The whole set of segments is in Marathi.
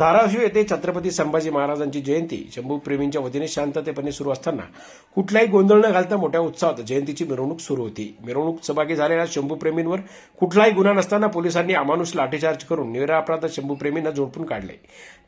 धाराशिव येथे छत्रपती संभाजी महाराजांची जयंती. शंभूप्रेमींच्या वतीने शांततेपणे सुरू असताना कुठलाही गोंधळ न घालता मोठ्या उत्साहात जयंतीची मिरवणूक सुरू होती. मिरवणूक सहभागी झालेल्या शंभूप्रेमींवर कुठलाही गुन्हा नसताना पोलिसांनी अमानुष लाठीचार्ज करून निरापराध शंभूप्रेमींना झोडपून काढले.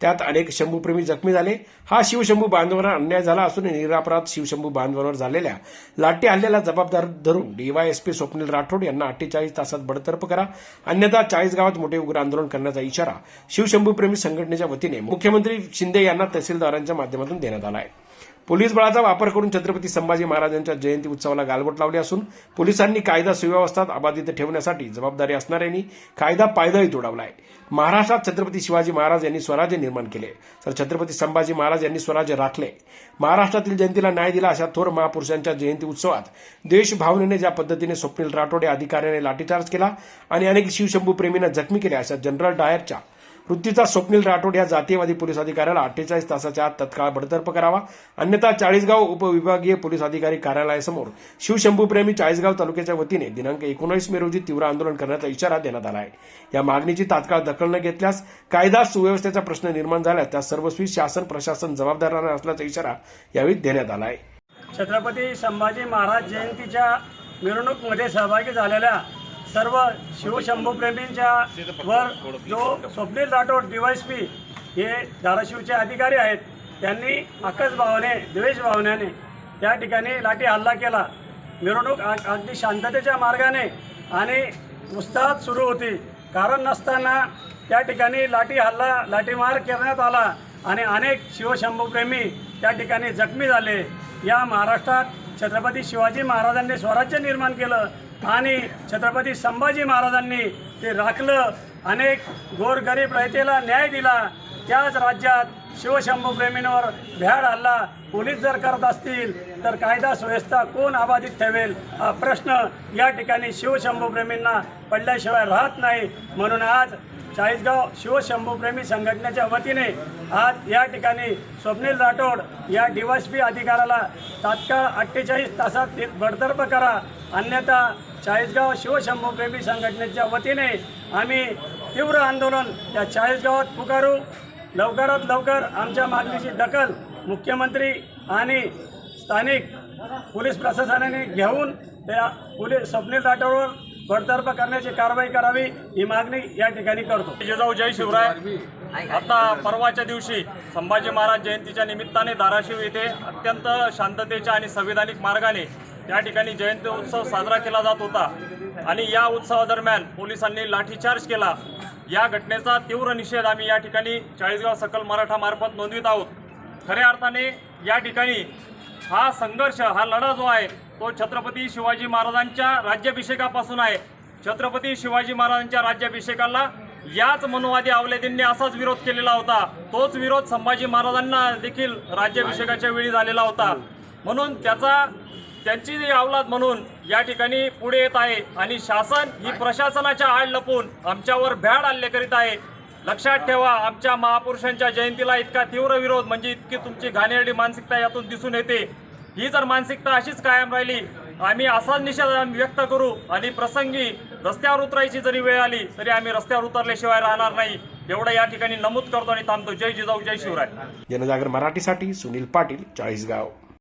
त्यात अनेक शंभूप्रेमी जखमी झाले. हा शिवशंभू बांधवांवर अन्याय झाला असून निरापराध शिवशंभू बांधवांवर झालेल्या लाठी हल्ल्याला जबाबदार धरून डीवायएसपी स्वप्नील राठोड यांना अठ्ठेचाळीस तासात बडतर्फ करा. अन्यथा चाळीस गावात मोठे उग्र आंदोलन करण्याचा इशारा शिवशंभूप्रेमी संघटनेच्या वतीने मुख्यमंत्री शिंदे यांना तहसीलदारांच्या माध्यमातून देण्यात आला आहे पोलीस बळाचा वापर करून छत्रपती संभाजी महाराजांच्या जयंती उत्सवाला गालबोट लावली असून पोलिसांनी कायदा सुव्यवस्था अबाधित ठेवण्यासाठी जबाबदारी असणाऱ्यांनी कायदा पायदळी तोडावला आहे महाराष्ट्रात छत्रपती शिवाजी महाराज यांनी स्वराज्य निर्माण केले. तर छत्रपती संभाजी महाराज यांनी स्वराज्य राखले. महाराष्ट्रातील जनतेला न्याय दिला अशा थोर महापुरुषांच्या जयंती उत्सवात देशभावनेने ज्या पद्धतीने स्वप्नील राठोड या अधिकाऱ्याने लाठीचार्ज केला आणि अनेक शिवशंभू प्रेमींना जखमी केले अशा जनरल डायरच्या वृत्तीचा स्वप्नील राठोड या जातीयवादी पोलीस अधिकाऱ्याला अठ्ठेचाळीस तासाच्या आत तत्काळ बडतर्फ करावा. अन्यथा चाळीसगाव उपविभागीय पोलीस अधिकारी कार्यालयासमोर शिवशंभूप्रेमी चाळीसगाव तालुक्याच्या वतीने दिनांक एकोणीस मे रोजी तीव्र आंदोलन करण्याचा इशारा देण्यात आला आहे. या मागणीची तात्काळ दखल न घेतल्यास कायदा सुव्यवस्थेचा प्रश्न निर्माण झाल्यास त्या सर्वस्वी शासन प्रशासन जबाबदार राहणार असल्याचा इशारा यावेळी देण्यात आला आहे. छत्रपती संभाजी महाराज जयंतीच्या मिरवणूकमध्ये सहभागी झालेल्या सर्व शिवशंभूप्रेमींच्या वर जो स्वप्नील राठोड डीवायसपी हे धाराशिवचे अधिकारी आहेत त्यांनी आकस भावने द्वेष भावनेने त्या ठिकाणी लाठी हल्ला केला. मिरवणूक अगदी शांततेच्या मार्गाने आणि उत्साहात सुरू होती. कारण नसताना त्या ठिकाणी लाठी हल्ला लाठीमार करण्यात आला आणि अनेक शिवशंभूप्रेमी त्या ठिकाणी जखमी झाले. या महाराष्ट्रात छत्रपती शिवाजी महाराजांनी स्वराज्य निर्माण केलं. आणि छत्रपती संभाजी महाराजांनी ते राखलं. अनेक गोरगरीब रयतेला न्याय दिला. त्याच राज्यात शिवशंभूप्रेमींवर भ्याड हल्ला पोलीस जर करत असतील तर कायदा सुव्यवस्था कोण अबाधित ठेवेल? हा प्रश्न या ठिकाणी शिवशंभूप्रेमींना पडल्याशिवाय राहत नाही. म्हणून आज चाळीसगाव शिवशंभूप्रेमी संघटनेच्या वतीने आज या ठिकाणी स्वप्नील राठोड या डीवायसपी अधिकाऱ्याला तात्काळ अठ्ठेचाळीस तासात ते बडतर्फ करा. अन्यथा चाळीसगाव शिवशंभूप्रेमी संघटनेच्या वतीने आम्ही तीव्र आंदोलन या चाळीसगावात पुकारू. लवकरात लवकर आमच्या मागणीची दखल मुख्यमंत्री आणि स्थानिक पोलीस प्रशासनाने घेऊन त्या पोलीस स्वप्नील राठोडवर बडतर्फ करण्याची कारवाई करावी ही मागणी या ठिकाणी करतो. जिजाऊ जय शिवराय. आता परवाच्या दिवशी संभाजी महाराज जयंतीच्या निमित्ताने धाराशिव येथे अत्यंत शांततेच्या आणि संविधानिक मार्गाने त्या ठिकाणी जयंती उत्सव साजरा केला जात होता. आणि या उत्सवादरम्यान पोलिसांनी लाठीचार्ज केला. या घटनेचा तीव्र निषेध आम्ही या ठिकाणी चाळीसगाव सकल मराठा मार्फत नोंदवित आहोत. खऱ्या अर्थाने या ठिकाणी हा संघर्ष हा लढा जो आहे तो छत्रपती शिवाजी महाराजांच्या राज्याभिषेकापासून आहे. छत्रपती शिवाजी महाराजांच्या राज्याभिषेकाला याच मनोवादी आवलेदींनी असाच विरोध केलेला होता. तोच विरोध संभाजी महाराजांना देखील राज्याभिषेकाच्या वेळी झालेला होता. म्हणून त्याचा त्यांची जी अवलाद म्हणून या ठिकाणी पुढे येत आहे आणि शासन ही प्रशासनाच्या आड लपून आमच्यावर भ्याड हल्ले करीत आहे. लक्षात ठेवा आमच्या महापुरुषांच्या जयंतीला इतका तीव्र विरोध म्हणजे इतकी तुमची घाणेरडी मानसिकता यातून दिसून येते. ही जर मानसिकता अशीच कायम राहिली आम्ही असाच निषेध आम्ही व्यक्त करू आणि प्रसंगी रस्त्यावर उतरायची जरी वेळ आली तरी आम्ही रस्त्यावर उतरल्याशिवाय राहणार नाही. एवढं या ठिकाणी नमूद करतो आणि थांबतो. जय जिजाऊ जय शिवराय. जनजागर मराठीसाठी सुनील पाटील चाळीसगाव.